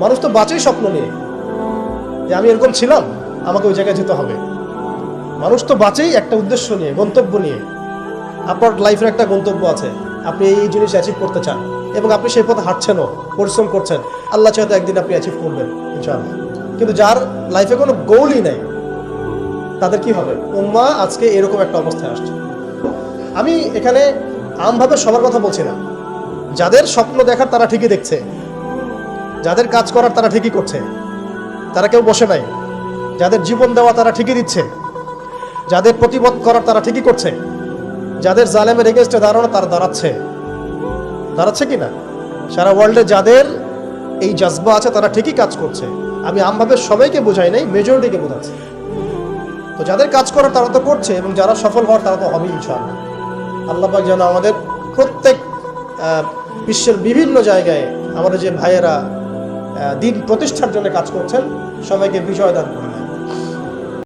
মানুষ তো বাঁচেই স্বপ্ন নিয়ে। যে আমি এরকম ছিলাম, আমাকে ওই জায়গায় যেতে হবে। মানুষ তো বাঁচেই একটা উদ্দেশ্য নিয়ে, গন্তব্য নিয়ে। আপনার লাইফের একটা গন্তব্য আছে। আপনি এই জিনিস অ্যাচিভ করতে চান এবং আপনি সেই পথে হাঁটছেনও, পরিশ্রম করছেন। আল্লাহ চাইতে একদিন আপনি অ্যাচিভ করবেন, ইনশাআল্লাহ। কিন্তু যার লাইফে কোনো গোলই নেই, তাদের কি হবে? উম্মা আজকে এরকম একটা অবস্থায় আসছে। আমি এখানে আমভাবে সবার কথা বলছি না। যাদের স্বপ্ন দেখার তারা ঠিকই দেখছে। যাদের কাজ করার তারা ঠিকই করছে। তারা কেউ বসে নাই। যাদের জীবন দেওয়া তারা ঠিকই দিচ্ছে। যাদের প্রতিবাদ করার তারা ঠিকই করছে। যাদের জালেমের এগেনস্টে দাঁড়ানো তারা দাঁড়াচ্ছে। দাঁড়াচ্ছে কি না? সারা ওয়ার্ল্ডে যাদের এই জজবা আছে তারা ঠিকই কাজ করছে। আমি আমভাবে সবাইকে বোঝাই নাই মেজরিটিকে বোঝাচ্ছি। তো যাদের কাজ করার তারা তো করছে এবং যারা সফল হওয়ার তারা তো হবে ইনশাআল্লাহ। আল্লাহ পাক যেন আমাদের প্রত্যেক বিশ্বের বিভিন্ন জায়গায় আমাদের যে ভাইয়েরা দিন প্রতিষ্ঠার জন্য কাজ করছেন। সবাইকে বিজয় দান করুন।